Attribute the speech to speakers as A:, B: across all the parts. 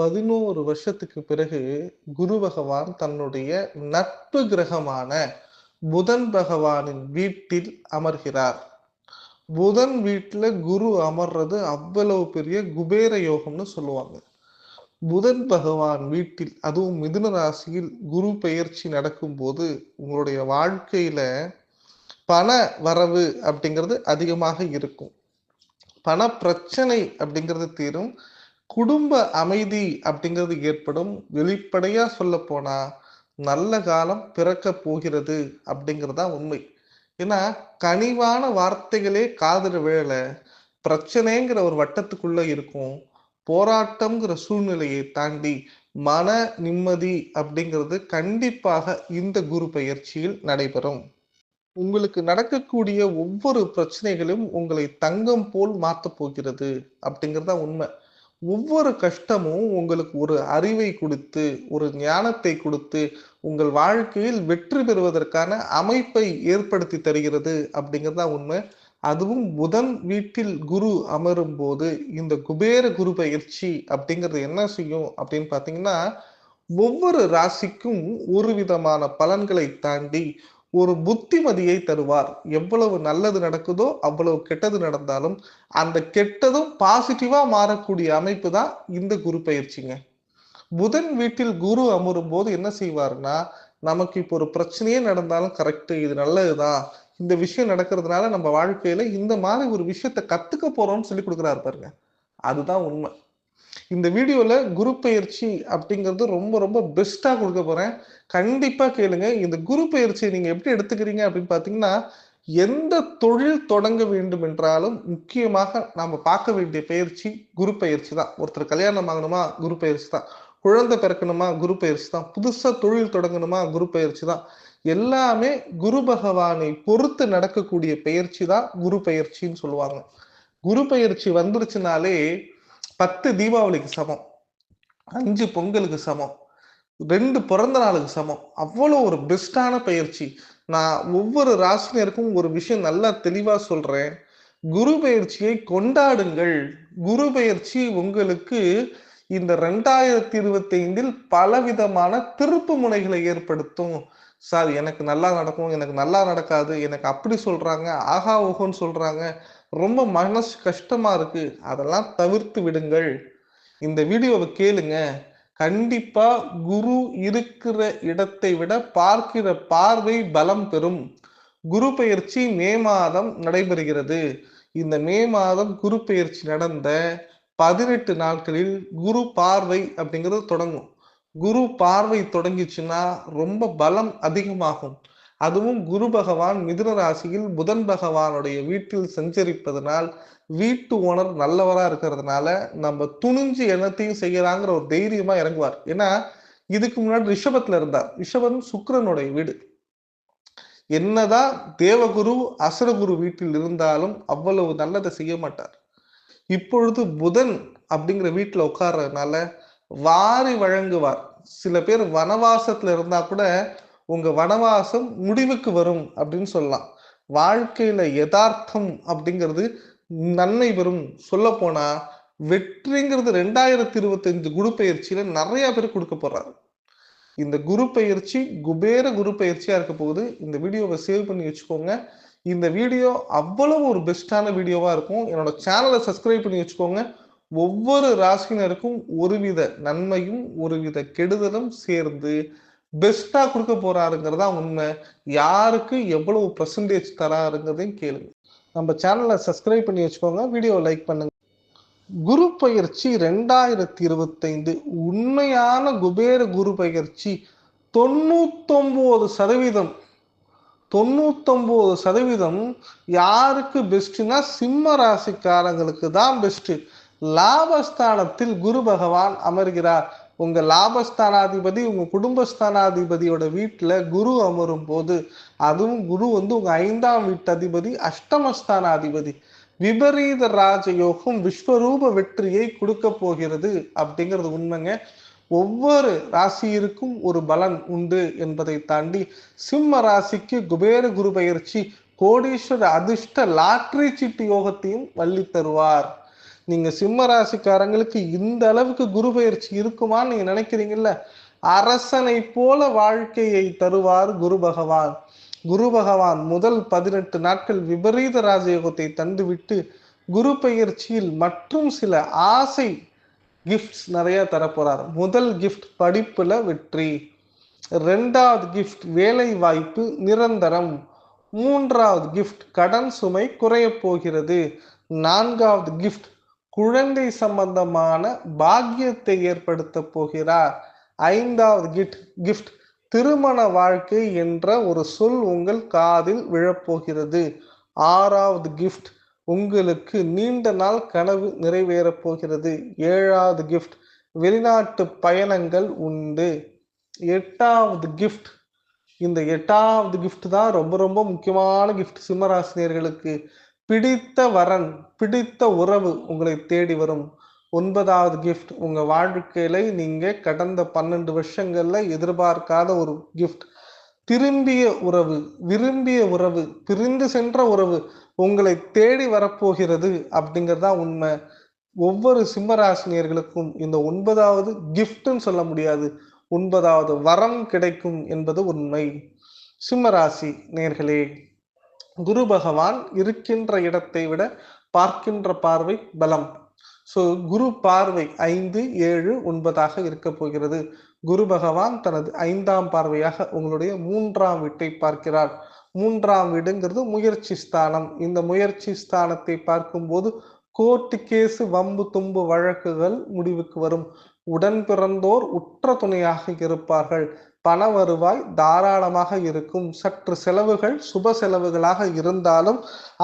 A: பதினோரு வருஷத்துக்கு பிறகு குரு பகவான் தன்னுடைய நட்பு கிரகமான புதன் பகவானின் வீட்டில் அமர்கிறார். புதன் வீட்டில் குரு அமர்றது அவ்வளவு பெரிய குபேர யோகம்னு சொல்லுவாங்க. புதன் பகவான் வீட்டில் அதுவும் மிதுன ராசியில் குரு பெயர்ச்சி நடக்கும்போது உங்களுடைய வாழ்க்கையில பண வரவு அப்படிங்கிறது அதிகமாக இருக்கும். பண பிரச்சனை அப்படிங்கிறது தீரும். குடும்ப அமைதி அப்படிங்கிறது ஏற்படும். வெளிப்படையா சொல்ல போனா நல்ல காலம் பிறக்க போகிறது அப்படிங்கிறதா உண்மை. ஏன்னா கனிவான வார்த்தைகளே காதல வேலை பிரச்சனைங்கிற ஒரு வட்டத்துக்குள்ள இருக்கும். போராட்டம்ங்கிற சூழ்நிலையை தாண்டி மன நிம்மதி அப்படிங்கிறது கண்டிப்பாக இந்த குரு பயிற்சியில் நடைபெறும். உங்களுக்கு நடக்கக்கூடிய ஒவ்வொரு பிரச்சனைகளும் உங்களை தங்கம் போல் மாற்றப் போகிறது அப்படிங்கிறதா உண்மை. ஒவ்வொரு கஷ்டமும் உங்களுக்கு ஒரு அறிவை கொடுத்து ஒரு ஞானத்தை கொடுத்து உங்கள் வாழ்க்கையில் வெற்றி பெறுவதற்கான அமைப்பை ஏற்படுத்தி தருகிறது அப்படிங்கிறதா உண்மை. அதுவும் புதன் வீட்டில் குரு அமரும் போது இந்த குபேர குரு பயிற்சி அப்படிங்கிறது என்ன செய்யும் அப்படின்னு பார்த்தீங்கன்னா ஒவ்வொரு ராசிக்கும் ஒரு விதமான பலன்களை தாண்டி ஒரு புத்திமதியை தருவார். எவ்வளவு நல்லது நடக்குதோ அவ்வளவு கெட்டது நடந்தாலும் அந்த கெட்டதும் பாசிட்டிவா மாறக்கூடிய அமைப்பு தான் இந்த குரு பயிற்சிங்க. புதன் வீட்டில் குரு அமரும் போது என்ன செய்வார்னா நமக்கு இப்போ ஒரு பிரச்சனையே நடந்தாலும் கரெக்ட் இது நல்லதுதான் இந்த விஷயம் நடக்கிறதுனால நம்ம வாழ்க்கையில இந்த மாதிரி ஒரு விஷயத்த கத்துக்க போறோம்னு சொல்லி கொடுக்குறாரு பாருங்க. அதுதான் உண்மை. இந்த வீடியோல குரு பயிற்சி அப்படிங்கிறது ரொம்ப ரொம்ப பெஸ்டா கொடுக்க போறேன். கண்டிப்பா கேளுங்க. இந்த குரு பயிற்சியை நீங்க எப்படி எடுத்துக்கிறீங்க அப்படின்னு பாத்தீங்கன்னா எந்த தொழில் தொடங்க வேண்டும் என்றாலும் முக்கியமாக நாம பார்க்க வேண்டிய பயிற்சி குரு பயிற்சி தான். ஒருத்தர் கல்யாணம் ஆகணுமா குரு பயிற்சி தான். குழந்தை பிறக்கணுமா குரு பயிற்சி தான். புதுசா தொழில் தொடங்கணுமா குரு பயிற்சி தான். எல்லாமே குரு பகவானை பொறுத்து நடக்கக்கூடிய பயிற்சி தான் குரு பயிற்சின்னு சொல்லுவாங்க. குரு பயிற்சி வந்துருச்சுனாலே பத்து தீபாவளிக்கு சமம். அஞ்சு பொங்கலுக்கு சமம். ரெண்டு பிறந்த நாளுக்கு சமம். அவ்வளோ ஒரு பெஸ்டான பயிற்சி. நான் ஒவ்வொரு ராசினருக்கும் ஒரு விஷயம் நல்லா தெளிவாக சொல்றேன். குரு பயிற்சியை கொண்டாடுங்கள். குரு பயிற்சி உங்களுக்கு இந்த ரெண்டாயிரத்தி இருபத்தி ஐந்தில் பலவிதமான திருப்பு முனைகளை ஏற்படுத்தும். சார் எனக்கு நல்லா நடக்கும். எனக்கு நல்லா நடக்காது. எனக்கு அப்படி சொல்றாங்க. ஆகா ஓஹோன்னு சொல்றாங்க. ரொம்ப மனசு கஷ்டமா இருக்கு. அதெல்லாம் தவிர்த்து விடுங்கள். இந்த வீடியோவை கேளுங்க. கண்டிப்பா குரு இருக்கிற இடத்தை விட பார்க்கிற பார்வை பலம் பெறும். குரு பயிற்சி மே மாதம் நடைபெறுகிறது. இந்த மே மாதம் குரு பயிற்சி நடந்த பதினெட்டு நாட்களில் குரு பார்வை அப்படிங்கிறது தொடங்கும். குரு பார்வை தொடங்கிச்சுன்னா ரொம்ப பலம் அதிகமாகும். அதுவும் குரு பகவான் மிதுன ராசியில் புதன் பகவானுடைய வீட்டில் சஞ்சரிப்பதனால் வீட்டு ஓனர் நல்லவரா இருக்கிறதுனால நம்ம துணிஞ்சு என்னத்தையும் செய்யறாங்கிற ஒரு தைரியமா இறங்குவார். ஏன்னா இதுக்கு முன்னாடி ரிஷபத்துல இருந்தார். ரிஷபன் சுக்கரனுடைய வீடு. என்னதான் தேவகுரு அசுரகுரு வீட்டில் இருந்தாலும் அவ்வளவு நல்லதை செய்ய மாட்டார். இப்பொழுது புதன் அப்படிங்கிற வீட்டில் உட்கார்றதுனால வாரி வழங்குவார். சில பேர் வனவாசத்துல இருந்தா கூட உங்க வனவாசம் முடிவுக்கு வரும் அப்படின்னு சொல்லலாம். வாழ்க்கையில யதார்த்தம் அப்படிங்கிறது நன்மை பெறும். சொல்ல போனா வெற்றிங்கிறது ரெண்டாயிரத்தி இருபத்தஞ்சு குரு பயிற்சியில நிறைய பேர் கொடுக்க போறாரு. இந்த குரு பயிற்சி குபேர குரு பயிற்சியா இருக்க போகுது. இந்த வீடியோவை சேவ் பண்ணி வச்சுக்கோங்க. இந்த வீடியோ அவ்வளவு ஒரு பெஸ்டான வீடியோவா இருக்கும். என்னோட சேனலை சப்ஸ்கிரைப் பண்ணி வச்சுக்கோங்க. ஒவ்வொரு ராசினருக்கும் ஒருவித நன்மையும் ஒருவித கெடுதலும் சேர்ந்து பெஸ்டா கொடுக்க போறாருங்கிறதா உண்மை. யாருக்கு எவ்வளவு பர்சன்டேஜ் தராருங்கிறதையும் கேளுங்க. நம்ம சேனலை சப்ஸ்கிரைப் பண்ணி வச்சுக்கோங்க வீடியோ லைக் பண்ணுங்க. குரு பயிற்சி ரெண்டாயிரத்தி இருபத்தைந்து உண்மையான குபேர குரு பயிற்சி தொண்ணூத்தொம்போது சதவீதம் தொண்ணூத்தொம்போது சதவீதம் யாருக்கு பெஸ்ட்னா சிம்ம ராசிக்காரங்களுக்கு தான் பெஸ்ட் லாபஸ்தானத்தில் குரு பகவான் அமர்கிறார். உங்க லாபஸ்தானாதிபதி உங்க குடும்பஸ்தானாதிபதியோட வீட்டுல குரு அமரும் போது அதுவும் குரு வந்து உங்க ஐந்தாம் வீட்டு அதிபதி அஷ்டமஸ்தானாதிபதி. விபரீத ராஜயோகம் விஸ்வரூப வெற்றியை கொடுக்க போகிறது அப்படிங்கிறது உண்மைங்க. ஒவ்வொரு ராசியிற்கும் ஒரு பலன் உண்டு என்பதை தாண்டி சிம்ம ராசிக்கு குபேர குரு பயிற்சி கோடீஸ்வர அதிர்ஷ்ட லாட்ரி சீட்டு யோகத்தையும் வள்ளி தருவார் நீங்க சிம்ம ராசிக்காரங்களுக்கு இந்த அளவுக்கு குரு பயிற்சி இருக்குமான்னு நீங்க நினைக்கிறீங்கல்ல? அரசனை போல வாழ்க்கையை தருவார் குரு பகவான். குரு பகவான் முதல் பதினெட்டு நாட்கள் விபரீத ராஜயோகத்தை தந்துவிட்டு குரு பயிற்சியில் மற்றும் சில ஆசை கிஃப்ட்ஸ் நிறைய தரப்போறார். முதல் கிஃப்ட் படிப்புல வெற்றி. ரெண்டாவது கிஃப்ட் வேலை வாய்ப்பு நிரந்தரம். மூன்றாவது கிஃப்ட் கடன் சுமை குறைய போகிறது. நான்காவது கிஃப்ட் குழந்தை சம்பந்தமான பாக்கியத்தை ஏற்படுத்த போகிறார். ஐந்தாவது கிஃப்ட் கிஃப்ட் திருமண வாழ்க்கை என்ற ஒரு சொல் உங்கள் காதில் விழப்போகிறது. ஆறாவது கிஃப்ட் உங்களுக்கு நீண்ட நாள் கனவு நிறைவேறப் போகிறது. ஏழாவது கிஃப்ட் வெளிநாட்டு பயணங்கள் உண்டு. எட்டாவது கிஃப்ட் இந்த எட்டாவது கிஃப்ட் தான் ரொம்ப ரொம்ப முக்கியமான கிஃப்ட் சிம்மராசினியர்களுக்கு. பிடித்த வரன் பிடித்த உறவு உங்களை தேடி வரும். ஒன்பதாவது கிஃப்ட் உங்க வாழ்க்கையில நீங்க கடந்த பன்னெண்டு வருஷங்கள்ல எதிர்பார்க்காத ஒரு கிஃப்ட் திரும்பிய உறவு விரும்பிய உறவு பிரிந்து சென்ற உறவு உங்களை தேடி வரப்போகிறது அப்படிங்கறதுதான் உண்மை. ஒவ்வொரு சிம்மராசினியர்களுக்கும் இந்த ஒன்பதாவது கிஃப்ட்னு சொல்ல முடியாது. ஒன்பதாவது வரம் கிடைக்கும் என்பது உண்மை. சிம்மராசி நேர்களே குரு பகவான் இருக்கின்ற இடத்தை விட பார்க்கின்ற பார்வை பலம். ஸோ குரு பார்வை ஐந்து ஏழு ஒன்பதாக இருக்க போகிறது. குரு பகவான் தனது ஐந்தாம் பார்வையாக உங்களுடைய மூன்றாம் வீட்டை பார்க்கிறார். மூன்றாம் வீடுங்கிறது முயற்சி ஸ்தானம். இந்த முயற்சி ஸ்தானத்தை பார்க்கும்போது கோர்ட்டு கேசு வம்பு தும்பு வழக்குகள் முடிவுக்கு வரும். உடன் பிறந்தோர் உற்ற துணையாக இருப்பார்கள். பண வருவாய் தாராளமாக இருக்கும். சற்று செலவுகள் சுப செலவுகளாக இருந்தாலும்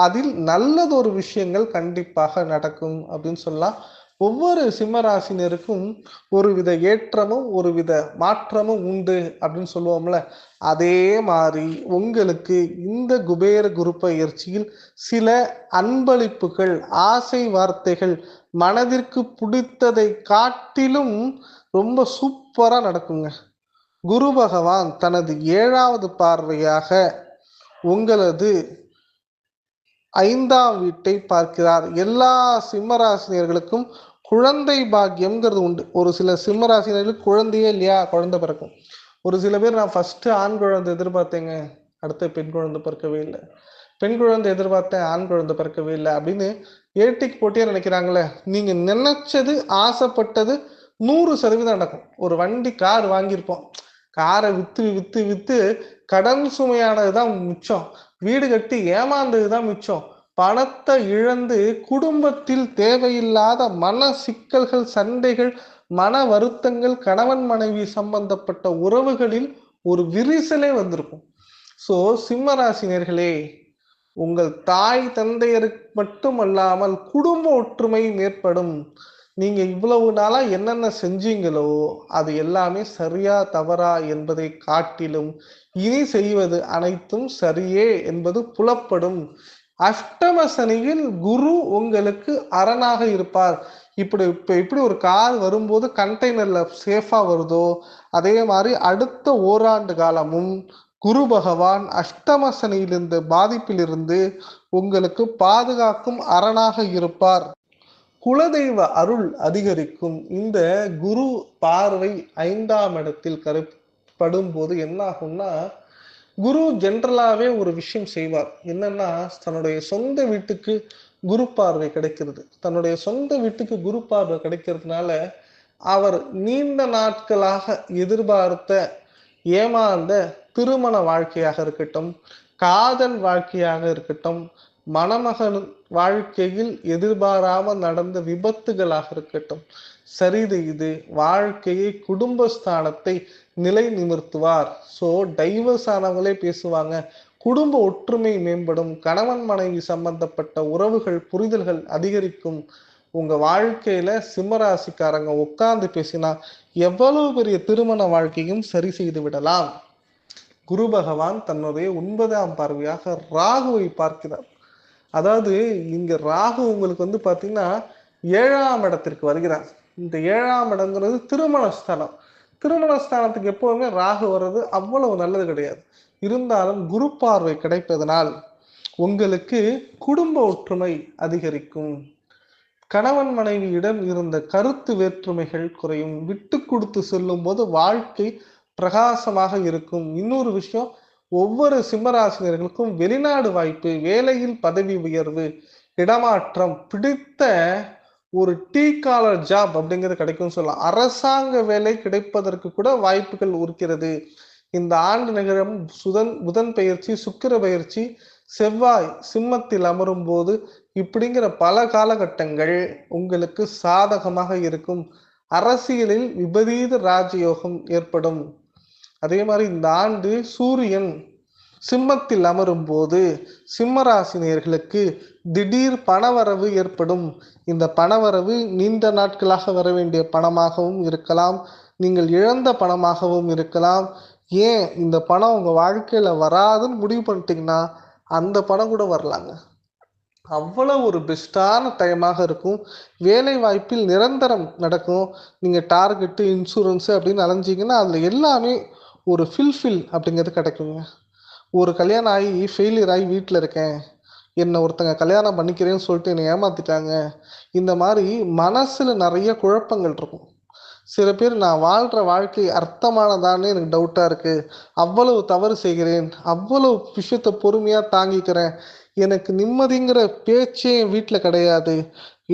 A: அதில் நல்லதொரு விஷயங்கள் கண்டிப்பாக நடக்கும் அப்படின்னு சொல்லலாம். ஒவ்வொரு சிம்மராசினருக்கும் ஒருவித ஏற்றமும் ஒருவித மாற்றமும் உண்டு அப்படின்னு சொல்லுவோம்ல. அதே மாதிரி உங்களுக்கு இந்த குபேர குரு பயிற்சியில் சில அன்பளிப்புகள் ஆசை வார்த்தைகள் மனதிற்கு பிடித்ததை காட்டிலும் ரொம்ப சூப்பராக நடக்குங்க. குரு பகவான் தனது ஏழாவது பார்வையாக உங்களது ஐந்தாம் வீட்டை பார்க்கிறார். எல்லா சிம்மராசினியர்களுக்கும் குழந்தை பாக்கியம்ங்கிறது உண்டு. ஒரு சில சிம்மராசினியர்களுக்கு குழந்தையே இல்லையா? குழந்தை பிறக்கும். ஒரு சில பேர் நான் ஃபஸ்ட்டு ஆண் குழந்தை எதிர்பார்த்தேங்க. அடுத்த பெண் குழந்தை பிறக்கவே இல்லை. பெண் குழந்தை எதிர்பார்த்தேன் ஆண் குழந்தை பிறக்கவே இல்லை அப்படின்னு ஏட்டிக்கு போட்டியே நினைக்கிறாங்களே? நீங்கள் நினைச்சது ஆசைப்பட்டது நூறு சதவீதம் நடக்கும். ஒரு வண்டி கார் வாங்கியிருப்போம். காரை வித்து வித்து வித்து கடன் சுமையானதுதான் மிச்சம். வீடு கட்டி ஏமாந்தது தான் மிச்சம். பணத்தை இழந்து குடும்பத்தில் தேவையில்லாத மன சிக்கல்கள் சண்டைகள் மன வருத்தங்கள் கணவன் மனைவி சம்பந்தப்பட்ட உறவுகளில் ஒரு விரிசலே வந்திருக்கும். சோ சிம்மராசினியர்களே உங்கள் தாய் தந்தையருக்கு மட்டுமல்லாமல் குடும்ப ஒற்றுமையும் ஏற்படும். நீங்க இவ்வளவு நாளா என்னென்ன செஞ்சீங்களோ அது எல்லாமே சரியா தவறா என்பதை காட்டிலும் இனி செய்வது அனைத்தும் சரியே என்பது புலப்படும். அஷ்டமசனியில் குரு உங்களுக்கு அரணாக இருப்பார். இப்படி இப்ப இப்படி ஒரு கார் வரும்போது கண்டெய்னர்ல சேஃபா வருதோ அதே மாதிரி அடுத்த ஓராண்டு காலமும் குரு பகவான் அஷ்டமசனியிலிருந்து பாதிப்பிலிருந்து உங்களுக்கு பாதுகாக்கும் அரணாக இருப்பார். குலதெய்வ அருள் அதிகரிக்கும். இந்த குரு பார்வை ஐந்தாம் இடத்தில் கருப்படும் போது என்ன ஆகும்னா குரு ஜென்ரலாவே ஒரு விஷயம் செய்வார். என்னன்னா தன்னுடைய சொந்த வீட்டுக்கு குரு பார்வை கிடைக்கிறது. தன்னுடைய சொந்த வீட்டுக்கு குரு பார்வை கிடைக்கிறதுனால அவர் நீண்ட நாட்களாக எதிர்பார்த்த ஏமாந்த திருமண வாழ்க்கையாக இருக்கட்டும் காதல் வாழ்க்கையாக இருக்கட்டும் மணமகன் வாழ்க்கையில் எதிர்பாராம நடந்த விபத்துகளாக இருக்கட்டும் சரிது இது வாழ்க்கையை குடும்பஸ்தானத்தை நிலை நிமிர்த்துவார். சோ டைவர்ஸ் ஆனவங்களே பேசுவாங்க. குடும்ப ஒற்றுமை மேம்படும். கணவன் மனைவி சம்பந்தப்பட்ட உறவுகள் புரிதல்கள் அதிகரிக்கும். உங்க வாழ்க்கையில சிம்மராசிக்காரங்க உட்கார்ந்து பேசினா எவ்வளவு பெரிய திருமண வாழ்க்கையும் சரி செய்து விடலாம். குரு பகவான் தன்னுடைய ஒன்பதாம் பார்வையாக ராகுவை பார்க்கிறார். அதாவது இங்க ராகு உங்களுக்கு வந்து பாத்தீங்கன்னா ஏழாம் இடத்திற்கு வருகிறார். இந்த ஏழாம் இடங்கிறது திருமண ஸ்தானம். திருமண ஸ்தானத்துக்கு எப்போதுமே ராகு வர்றது அவ்வளவு நல்லது கிடையாது. இருந்தாலும் குரு பார்வை கிடைப்பதனால் உங்களுக்கு குடும்ப ஒற்றுமை அதிகரிக்கும். கணவன் மனைவியிடம் இருந்த கருத்து வேற்றுமைகள் குறையும். விட்டு கொடுத்து செல்லும் போது வாழ்க்கை பிரகாசமாக இருக்கும். இன்னொரு விஷயம் ஒவ்வொரு சிம்மராசினியர்களுக்கும் வெளிநாடு வாய்ப்பு வேலையில் பதவி உயர்வு இடமாற்றம் பிடித்த ஒரு டீ காலர் ஜாப் அப்படிங்கிறது கிடைக்கும் சொல்லலாம். அரசாங்க வேலை கிடைப்பதற்கு கூட வாய்ப்புகள் இருக்கிறது. இந்த ஆண்டு நகரம் சுதன் புதன் பயிற்சி சுக்கிர பயிற்சி செவ்வாய் சிம்மத்தில் அமரும் போது இப்படிங்கிற பல காலகட்டங்கள் உங்களுக்கு சாதகமாக இருக்கும். அரசியலில் விபரீத ராஜயோகம் ஏற்படும். அதே மாதிரி இந்த ஆண்டு சூரியன் சிம்மத்தில் அமரும் போது சிம்மராசினியர்களுக்கு திடீர் பணவரவு ஏற்படும். இந்த பணவரவு நீண்ட நாட்களாக வர வேண்டிய பணமாகவும் இருக்கலாம். நீங்கள் இழந்த பணமாகவும் இருக்கலாம். ஏன் இந்த பணம் உங்க வாழ்க்கையில வராதுன்னு முடிவு பண்ணிட்டீங்கன்னா அந்த பணம் கூட வரலாங்க. அவ்வளவு ஒரு பெஸ்டான டைமாக இருக்கும். வேலை வாய்ப்பில் நிரந்தரம் நடக்கும். நீங்க டார்கெட்டு இன்சூரன்ஸ் அப்படின்னு அலைஞ்சிங்கன்னா அதுல எல்லாமே ஒரு ஃபில்ஃபில் அப்படிங்கிறது கிடைக்குங்க. ஒரு கல்யாணம் ஆகி ஃபெயிலியர் ஆகி வீட்டில் இருக்கேன். என்னை ஒருத்தங்க கல்யாணம் பண்ணிக்கிறேன்னு சொல்லிட்டு என்னை ஏமாத்திட்டாங்க. இந்த மாதிரி மனசில் நிறைய குழப்பங்கள் இருக்கும். சில பேர் நான் வாழ்கிற வாழ்க்கை அர்த்தமானதான்னு எனக்கு டவுட்டாக இருக்குது அவ்வளவு தவறு செய்கிறேன். அவ்வளவு விஷயத்தை பொறுமையாக தாங்கிக்கிறேன். எனக்கு நிம்மதிங்கிற பேச்சே வீட்டில் கிடையாது.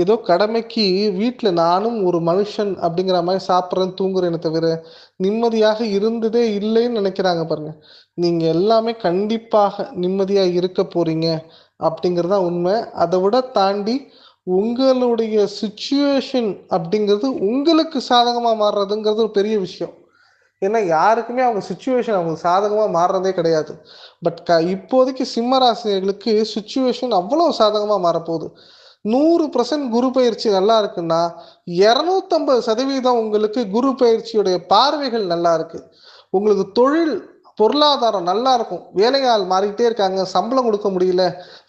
A: ஏதோ கடமைக்கு வீட்டில் நானும் ஒரு மனுஷன் அப்படிங்கிற மாதிரி சாப்பிட்றேன் தூங்குறேன்னு தவிர நிம்மதியாக இருந்ததே இல்லைன்னு நினைக்கிறாங்க பாருங்க. நீங்கள் எல்லாமே கண்டிப்பாக நிம்மதியாக இருக்க போறீங்க அப்படிங்கிறது தான் உண்மை. அதை விட தாண்டி உங்களுடைய சுச்சுவேஷன் அப்படிங்கிறது உங்களுக்கு சாதகமாக மாறுறதுங்கிறது ஒரு பெரிய விஷயம். ஏன்னா யாருக்குமே அவங்க சுச்சுவேஷன் அவங்களுக்கு சாதகமாக மாறுறதே கிடையாது. பட் க இப்போதைக்கு சிம்மராசினியர்களுக்கு சுச்சுவேஷன் அவ்வளோ சாதகமாக மாறப்போகுது. நூறு பர்சன்ட் குரு பயிற்சி நல்லா இருக்குன்னா இரநூத்தம்பது சதவீதம் உங்களுக்கு குரு பயிற்சியுடைய பார்வைகள் நல்லா இருக்கு. உங்களுக்கு தொழில் பொருளாதாரம் நல்லா இருக்கும். வேலையாள் மாறிக்கிட்டே இருக்காங்க. சம்பளம் கொடுக்க முடியல.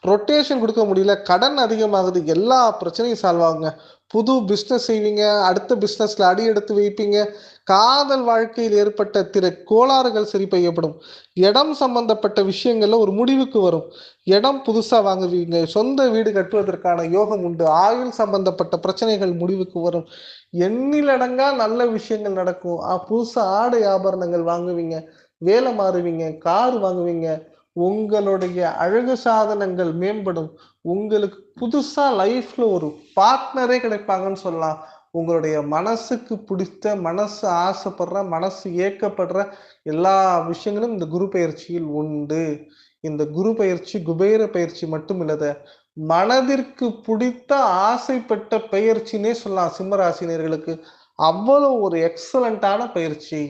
A: ரொட்டேஷன் கொடுக்க முடியல. கடன் அதிகமாகுது. எல்லா பிரச்சனையும் சால்வ் ஆகுங்க. புது பிஸ்னஸ் செய்வீங்க. அடுத்த பிஸ்னஸ்ல அடி எடுத்து வைப்பீங்க. காதல் வாழ்க்கையில் ஏற்பட்ட திரு கோளாறுகள் சரி செய்யப்படும். இடம் சம்பந்தப்பட்ட விஷயங்கள்ல ஒரு முடிவுக்கு வரும். இடம் புதுசா வாங்குவீங்க. சொந்த வீடு கட்டுவதற்கான யோகம் உண்டு. ஆயுள் சம்பந்தப்பட்ட பிரச்சனைகள் முடிவுக்கு வரும். எண்ணிலடங்கா நல்ல விஷயங்கள் நடக்கும். புதுசாக புதுசா ஆடை ஆபரணங்கள் வாங்குவீங்க. வேலை மாறுவீங்க கார் வாங்குவீங்க உங்களுடைய அழகு சாதனங்கள் மேம்படும். உங்களுக்கு புதுசா லைஃப்ல ஒரு பார்ட்னரே கிடைப்பாங்கன்னு சொல்லலாம். உங்களுடைய மனசுக்கு பிடித்த மனசு ஆசைப்படுற மனசு ஏக்கப்படுற எல்லா விஷயங்களும் இந்த குரு பயிற்சியில் உண்டு. இந்த குரு பயிற்சி குபேர பயிற்சி மட்டும் இல்லத மனதிற்கு பிடித்த ஆசைப்பட்ட பயிற்சினே சொல்லலாம் சிம்மராசினியர்களுக்கு அவ்வளவு ஒரு எக்ஸலண்டான பயிற்சி.